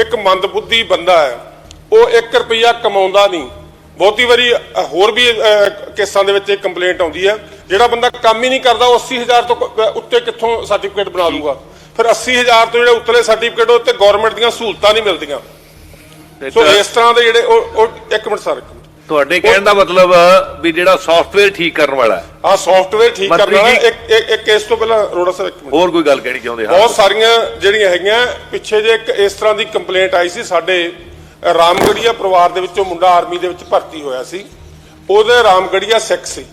ਇੱਕ ਮੰਦਬੁੱਧੀ ਬੰਦਾ ਹੈ ਉਹ 1 ਰੁਪਿਆ ਕਮਾਉਂਦਾ ਨਹੀਂ। ਬਹੁਤੀ ਵਾਰੀ ਹੋਰ ਵੀ ਕੇਸਾਂ ਦੇ ਵਿੱਚ ਇਹ ਕੰਪਲੇਂਟ ਆਉਂਦੀ ਹੈ ਜਿਹੜਾ ਬੰਦਾ ਕੰਮ ਹੀ ਨਹੀਂ ਕਰਦਾ ਉਹ 80000 ਤੋਂ ਉੱਤੇ ਕਿੱਥੋਂ ਸਰਟੀਫਿਕੇਟ ਬਣਾ ਲੂਗਾ? ਫਿਰ 80000 ਤੋਂ ਜਿਹੜੇ ਉੱਤਲੇ ਸਰਟੀਫਿਕੇਟ ਉਹ ਤੇ ਗਵਰਨਮੈਂਟ ਦੀਆਂ ਸਹੂਲਤਾਂ ਨਹੀਂ ਮਿਲਦੀਆਂ। ਸੋ ਇਸ ਤਰ੍ਹਾਂ ਦੇ ਜਿਹੜੇ ਉਹ ਇੱਕ ਮਿੰਟ ਸਰ ਤੁਹਾਡੇ ਕਹਿਣ ਦਾ ਮਤਲਬ ਵੀ ਜਿਹੜਾ ਸੌਫਟਵੇਅਰ ਠੀਕ ਕਰਨ ਵਾਲਾ ਆਹ ਸੌਫਟਵੇਅਰ ਠੀਕ ਕਰਨਾ ਜੀ- ਇੱਕ ਇੱਕ ਕੇਸ ਤੋਂ ਪਹਿਲਾਂ ਰੋੜਾ ਸਰ ਇੱਕ ਮਿੰਟ। ਹੋਰ ਕੋਈ ਗੱਲ ਕਹਿਣੀ ਚਾਹੁੰਦੇ? ਹਾਂ। ਬਹੁਤ ਸਾਰੀਆਂ ਜਿਹੜੀਆਂ ਹੈਗੀਆਂ ਪਿੱਛੇ ਜੇ ਇੱਕ ਇਸ ਤਰ੍ਹਾਂ ਦੀ ਕੰਪਲੇਂਟ ਆਈ ਸੀ ਸਾਡੇ ਰਾਮਗੜੀਆ ਪਰਿਵਾਰ ਦੇ ਵਿੱਚੋਂ ਮੁੰਡਾ ਆਰਮੀ ਦੇ ਵਿੱਚ ਭਰਤੀ ਹੋਇਆ ਸੀ। ਉਹਦੇ ਰਾਮਗੜੀਆ ਸਿੱਖ ਸੀ।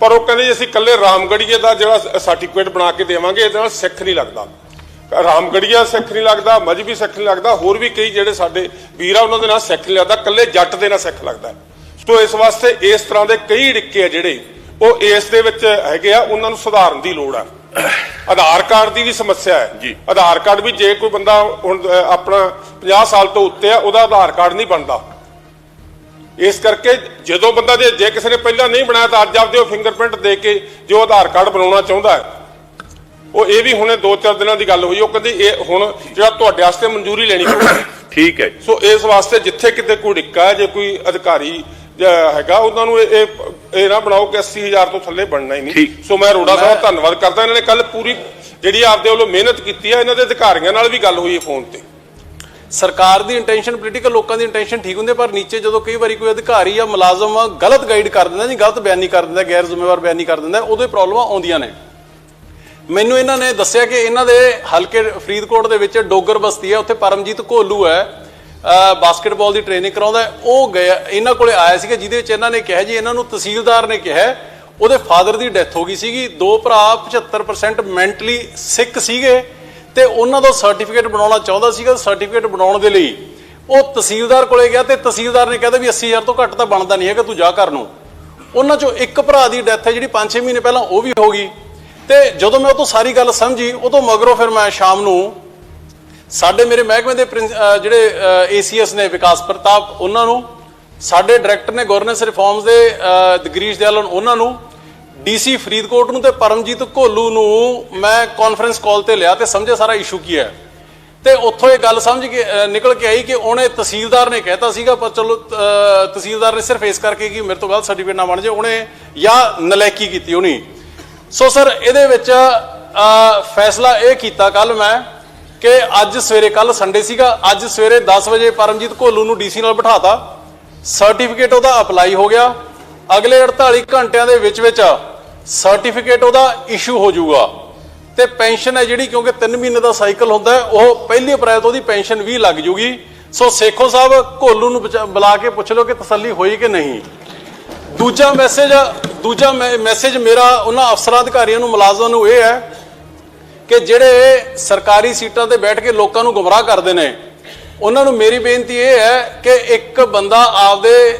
ਪਰ ਉਹ ਕਹਿੰਦੇ ਜੀ ਅਸੀਂ ਇਕੱਲੇ ਰਾਮਗੜੀਏ ਦਾ ਜਿਹੜਾ ਸਰਟੀਫਿਕੇਟ ਬਣਾ ਕੇ ਦੇਵਾਂਗੇ ਇਹਦੇ ਨਾਲ ਸਿੱਖ ਨਹੀਂ ਲੱਗਦਾ। ਰਾਮਗੜੀਆ ਸਿੱਖ ਨਹੀਂ ਲੱਗਦਾ ਮਜਬੀ ਸਿੱਖ ਨਹੀਂ ਲੱਗਦਾ ਹੋਰ ਵੀ ਕਈ ਜਿਹੜੇ ਸਾਡੇ ਵੀਰ ਆ ਉਹਨਾਂ ਦੇ ਨਾਲ ਸਿੱਖ ਨਹੀਂ ਲੱਗਦਾ ਇਕੱਲੇ ਜੱਟ ਦੇ ਨਾਲ ਸਿੱਖ ਲੱਗਦਾ। ਸੋ ਇਸ ਵਾਸਤੇ ਇਸ ਤਰ੍ਹਾਂ ਦੇ ਕਈ ਡਿੱਕੇ ਆ ਜਿਹੜੇ ਉਹ ਇਸ ਦੇ ਵਿੱਚ ਹੈਗੇ ਆ ਉਹਨਾਂ ਨੂੰ ਸੁਧਾਰਨ ਦੀ ਲੋੜ ਆ। ਆਧਾਰ ਕਾਰਡ ਦੀ ਵੀ ਸਮੱਸਿਆ ਹੈ। ਜੀ। ਆਧਾਰ ਕਾਰਡ ਵੀ ਜੇ ਕੋਈ ਬੰਦਾ ਹੁਣ ਆਪਣਾ 50 ਸਾਲ ਤੋਂ ਉੱਤੇ ਆ ਉਹਦਾ ਆਧਾਰ ਕਾਰਡ ਨਹੀਂ ਬਣਦਾ। ਇਸ ਕਰਕੇ ਜਦੋਂ ਬੰਦਾ ਜੇ ਜੇ ਕਿਸੇ ਨੇ ਪਹਿਲਾਂ ਨਹੀਂ ਬਣਾਇਆ ਤਾਂ ਅੱਜ ਆਪਦੇ ਉਹ ਫਿੰਗਰਪ੍ਰਿੰਟ ਦੇ ਕੇ ਜੋ ਆਧਾਰ ਕਾਰਡ ਬਣਾਉਣਾ ਚਾਹੁੰਦਾ ਹੈ। ਉਹ ਇਹ ਵੀ ਹੁਣੇ 2-4 ਦਿਨਾਂ ਦੀ ਗੱਲ ਹੋਈ ਉਹ ਕਹਿੰਦੀ ਇਹ ਹੁਣ ਜਿਹੜਾ ਤੁਹਾਡੇ ਵਾਸਤੇ ਮਨਜ਼ੂਰੀ ਲੈਣੀ ਪਊਗੀ। ਠੀਕ ਹੈ ਸੋ ਇਸ ਵਾਸਤੇ ਜਿੱਥੇ ਕਿਤੇ ਕੋਈ ਡਿੱਕਾ ਹੈ ਜੇ ਕੋਈ ਅਧਿਕਾਰੀ ਹੈਗਾ ਉਹਨਾਂ ਨੂੰ ਇਹ ਇਹ- ਨਾ ਬਣਾਓ ਕਿ 80000 ਤੋਂ ਥੱਲੇ ਬਣਨਾ ਹੀ ਨਹੀਂ। ਸੋ ਮੈਂ ਰੋੜਾ ਸਾਹਿਬ ਧੰਨਵਾਦ ਕਰਦਾ ਇਹਨਾਂ ਨੇ ਕੱਲ ਪੂਰੀ ਜਿਹੜੀ ਆਪਦੇ ਵੱਲੋਂ ਮਿਹਨਤ ਕੀਤੀ ਹੈ ਇਹਨਾਂ ਦੇ ਅਧਿਕਾਰੀਆਂ ਨਾਲ ਵੀ ਗੱਲ ਹੋਈ ਹੈ ਫੋਨ ਤੇ। ਸਰਕਾਰ ਦੀ ਇੰਟੈਂਸ਼ਨ ਪੋਲੀਟੀਕਲ ਲੋਕਾਂ ਦੀ ਇੰਟੈਂਸ਼ਨ ਠੀਕ ਹੁੰਦੀ ਪਰ ਨੀਚੇ ਜਦੋਂ ਕਈ ਵਾਰੀ ਕੋਈ ਅਧਿਕਾਰੀ ਜਾਂ ਮੁਲਾਜ਼ਮ ਗਲਤ ਗਾਈਡ ਕਰ ਦਿੰਦਾ ਜੀ ਗਲਤ ਬਿਆਨੀ ਕਰ ਦਿੰਦਾ ਗੈਰ ਜ਼ਿੰਮੇਵਾਰ ਬਿਆਨੀ ਕਰ ਦਿੰਦਾ ਉਦੋਂ ਇਹ ਪ੍ਰੋਬਲਮਾਂ ਆਉਂਦੀਆਂ ਨੇ। ਮੈਨੂੰ ਇਹਨਾਂ ਨੇ ਦੱਸਿਆ ਕਿ ਇਹਨਾਂ ਦੇ ਹਲਕੇ ਫਰੀਦਕੋਟ ਦੇ ਵਿੱਚ ਡੋਗਰ ਬਸਤੀ ਹੈ ਉੱਥੇ ਪਰਮਜੀਤ ਕੋਲੂ ਹੈ। ਬਾਸਕਟਬਾਲ ਦੀ ਟ੍ਰੇਨਿੰਗ ਕਰਾਉਂਦਾ ਉਹ ਗਿਆ ਇਹਨਾਂ ਕੋਲੇ ਆਇਆ ਸੀਗਾ, ਜਿਹਦੇ ਵਿੱਚ ਇਹਨਾਂ ਨੇ ਕਿਹਾ ਜੀ, ਇਹਨਾਂ ਨੂੰ ਤਹਿਸੀਲਦਾਰ ਨੇ ਕਿਹਾ ਉਹਦੇ ਫਾਦਰ ਦੀ ਡੈਥ ਹੋ ਗਈ ਸੀਗੀ। ਦੋ ਭਰਾ 75% ਮੈਂਟਲੀ ਸਿੱਕ ਸੀਗੇ ਤੇ ਉਹਨਾਂ ਦਾ ਸਰਟੀਫਿਕੇਟ ਬਣਾਉਣਾ ਚਾਹੁੰਦਾ ਸੀਗਾ ਸਰਟੀਫਿਕੇਟ ਬਣਾਉਣ ਦੇ ਲਈ। ਉਹ ਤਹਿਸੀਲਦਾਰ ਕੋਲੇ ਗਿਆ ਤੇ ਤਹਿਸੀਲਦਾਰ ਨੇ ਕਹਿੰਦਾ ਵੀ 80000 ਤੋਂ ਘੱਟ ਤਾਂ ਬਣਦਾ ਨਹੀਂ ਹੈਗਾ, ਤੂੰ ਜਾ ਕਰ ਨੂੰ। ਉਹਨਾਂ ਚੋਂ ਇੱਕ ਭਰਾ ਦੀ ਡੈਥ ਹੈ, ਜਿਹੜੀ 5-6 ਮਹੀਨੇ ਪਹਿਲਾਂ ਉਹ ਵੀ ਹੋ ਗਈ। ਤੇ ਜਦੋਂ ਮੈਂ ਉਹ ਤੋਂ ਸਾਰੀ ਗੱਲ ਸਮਝੀ ਉਹ ਤੋਂ ਮਗਰੋਂ ਫਿਰ ਮੈਂ ਸ਼ਾਮ ਨੂੰ ਸਾਡੇ ਮੇਰੇ ਮਹਿਕਮੇ ਦੇ ਪ੍ਰਿੰਸ- ਅਹ ਜਿਹੜੇ ਏਸੀਐਸ ਨੇ ਵਿਕਾਸ ਪ੍ਰਤਾਪ ਉਹਨਾਂ ਨੂੰ ਸਾਡੇ ਡਾਇਰੈਕਟਰ ਨੇ ਗਵਰਨੈਂਸ ਰਿਫਾਰਮਸ ਦੇ ਅਹ, ਦਗਰੀਸ਼ ਦਿਆਲਨ ਉਹਨਾਂ ਨੂੰ ਡੀਸੀ ਫਰੀਦਕੋਟ ਨੂੰ ਤੇ ਪਰਮਜੀਤ ਘੋਲੂ ਨੂੰ ਮੈਂ ਕਾਨਫਰੰਸ ਕਾਲ ਤੇ ਲਿਆ ਤੇ ਸਮਝਿਆ ਸਾਰਾ ਇਸ਼ੂ ਕੀ ਹੈ। ਤੇ ਉੱਥੋਂ ਇਹ ਗੱਲ ਸਮਝ ਕੇ ਨਿਕਲ ਕੇ ਆਈ ਕਿ ਉਹਨੇ ਤਹਿਸੀਲਦਾਰ ਨੇ ਕਹਿਤਾ ਸੀਗਾ ਪਰ ਚਲੋ ਤਹਿਸੀਲਦਾਰ ਨੇ ਸਿਰਫ ਇਸ ਕਰਕੇ ਕਿ ਮੇਰੇ ਤੋਂ ਗਲਤ ਸਰਟੀਫਿਕੇਟ ਨਾ ਬਣ ਜਾਏ ਉਹਨੇ ਜਾਂ ਨਲੈਕੀ ਕੀਤੀ ਉਹਨੇ ਸੋ ਸਰ ਇਹਦੇ ਵਿੱਚ ਫੈਸਲਾ ਇਹ ਕੀਤਾ ਕੱਲ ਮੈਂ ਕਿ ਅੱਜ ਸਵੇਰੇ ਕੱਲ ਸੰਡੇ ਸੀਗਾ, ਅੱਜ ਸਵੇਰੇ 10 ਵਜੇ ਪਰਮਜੀਤ ਘੋਲੂ ਨੂੰ ਡੀਸੀ ਨਾਲ ਬਿਠਾਤਾ। ਸਰਟੀਫਿਕੇਟ ਉਹਦਾ ਅਪਲਾਈ ਹੋ ਗਿਆ। ਅਗਲੇ 48 ਘੰਟਿਆਂ ਦੇ ਵਿੱਚ ਵਿੱਚ ਸਰਟੀਫਿਕੇਟ ਉਹਦਾ ਇਸ਼ੂ ਹੋ ਜਾਊਗਾ। ਤੇ ਪੈਨਸ਼ਨ ਹੈ ਜਿਹੜੀ, ਕਿਉਂਕਿ 3 ਮਹੀਨੇ ਦਾ ਸਾਈਕਲ ਹੁੰਦਾ ਉਹ ਪਹਿਲੀ ਅਪ੍ਰੈਲ ਤੋਂ ਉਹਦੀ ਪੈਨਸ਼ਨ ਵੀ ਲੱਗ ਜੂਗੀ ਸੋ ਸੇਖੋ ਸਾਹਿਬ, ਘੋਲੂ ਨੂੰ ਬਚਾ- ਬੁਲਾ ਕੇ ਪੁੱਛ ਲਓ ਕਿ ਤਸੱਲੀ ਹੋਈ ਕਿ ਨਹੀਂ। ਦੂਜਾ ਮੈਸੇਜ ਦੂਜਾ ਮੈਸੇਜ ਮੇਰਾ ਉਹਨਾਂ ਅਫਸਰਾਂ ਅਧਿਕਾਰੀਆਂ ਨੂੰ, ਮੁਲਾਜ਼ਮਾਂ ਨੂੰ ਇਹ ਹੈ ਕਿ ਜਿਹੜੇ ਸਰਕਾਰੀ ਸੀਟਾਂ ਤੇ ਬੈਠ ਕੇ ਲੋਕਾਂ ਨੂੰ ਗੁੰਮਰਾਹ ਕਰਦੇ ਨੇ, ਉਹਨਾਂ ਨੂੰ ਮੇਰੀ ਬੇਨਤੀ ਇਹ ਹੈ ਕਿ ਇੱਕ ਬੰਦਾ ਆਪਦੇ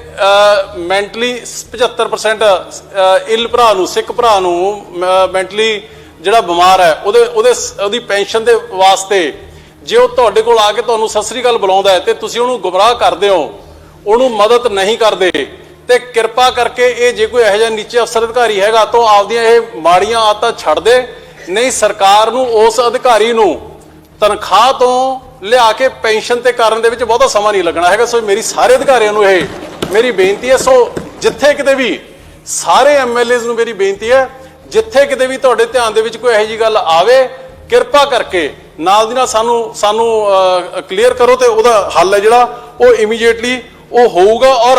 ਮੈਂਟਲੀ 75% ਇਲ ਭਰਾ ਨੂੰ, ਸਿੱਖ ਭਰਾ ਨੂੰ ਮੈਂਟਲੀ ਜਿਹੜਾ ਬਿਮਾਰ ਹੈ, ਉਹਦੇ ਉਹਦੇ ਉਹਦੀ ਪੈਨਸ਼ਨ ਦੇ ਵਾਸਤੇ ਜੇ ਉਹ ਤੁਹਾਡੇ ਕੋਲ ਆ ਕੇ ਤੁਹਾਨੂੰ ਸਤਿ ਸ੍ਰੀ ਅਕਾਲ ਬੁਲਾਉਂਦਾ ਹੈ ਤੇ ਤੁਸੀਂ ਉਹਨੂੰ ਗੁੰਮਰਾਹ ਕਰਦੇ ਹੋ, ਉਹਨੂੰ ਮਦਦ ਨਹੀਂ ਕਰਦੇ, ਤੇ ਕਿਰਪਾ ਕਰਕੇ ਇਹ ਜੇ ਕੋਈ ਇਹੋ ਜਿਹਾ ਨੀਚੇ ਅਫਸਰ ਅਧਿਕਾਰੀ ਹੈਗਾ ਤਾਂ ਉਹ ਆਪਦੀਆਂ ਇਹ ਮਾੜੀਆਂ ਆਦਤਾਂ ਛੱਡ ਦੇ ਨਹੀਂ, ਸਰਕਾਰ ਨੂੰ, ਉਸ ਅਧਿਕਾਰੀ ਨੂੰ ਤਨਖਾਹ ਤੋਂ ਲਿਆ ਕੇ ਪੈਨਸ਼ਨ ਤੇ ਕਰਨ ਦੇ ਵਿੱਚ ਬਹੁਤਾ ਸਮਾਂ ਨਹੀਂ ਲੱਗਣਾ ਹੈਗਾ। ਸੋ ਮੇਰੀ ਸਾਰੇ ਅਧਿਕਾਰੀਆਂ ਨੂੰ ਇਹ ਮੇਰੀ ਬੇਨਤੀ ਹੈ। ਸੋ ਜਿੱਥੇ ਕਿਤੇ ਵੀ ਸਾਰੇ ਐਮਐਲਏਜ਼ ਨੂੰ ਮੇਰੀ ਬੇਨਤੀ ਹੈ, ਜਿੱਥੇ ਕਿਤੇ ਵੀ ਤੁਹਾਡੇ ਧਿਆਨ ਦੇ ਵਿੱਚ ਕੋਈ ਇਹੋ ਜੀ ਗੱਲ ਆਵੇ, ਕਿਰਪਾ ਕਰਕੇ ਨਾਲ ਦੀ ਨਾਲ ਸਾਨੂੰ ਸਾਨੂੰ ਕਲੀਅਰ ਕਰੋ ਤੇ ਉਹਦਾ ਹੱਲ ਹੈ ਜਿਹੜਾ, ਉਹ ਇਮੀਡੀਏਟਲੀ ਉਹ ਹੋਊਗਾ ਔਰ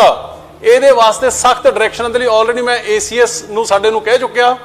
ਇਹਦੇ ਵਾਸਤੇ ਸਖਤ ਡਾਇਰੈਕਸ਼ਨਾਂ ਦੇ ਲਈ ਆਲਰੇਡੀ ਮੈਂ ਏਸੀਐਸ ਨੂੰ ਸਾਡੇ ਨੂੰ ਕਹਿ ਚੁੱਕਿਆ।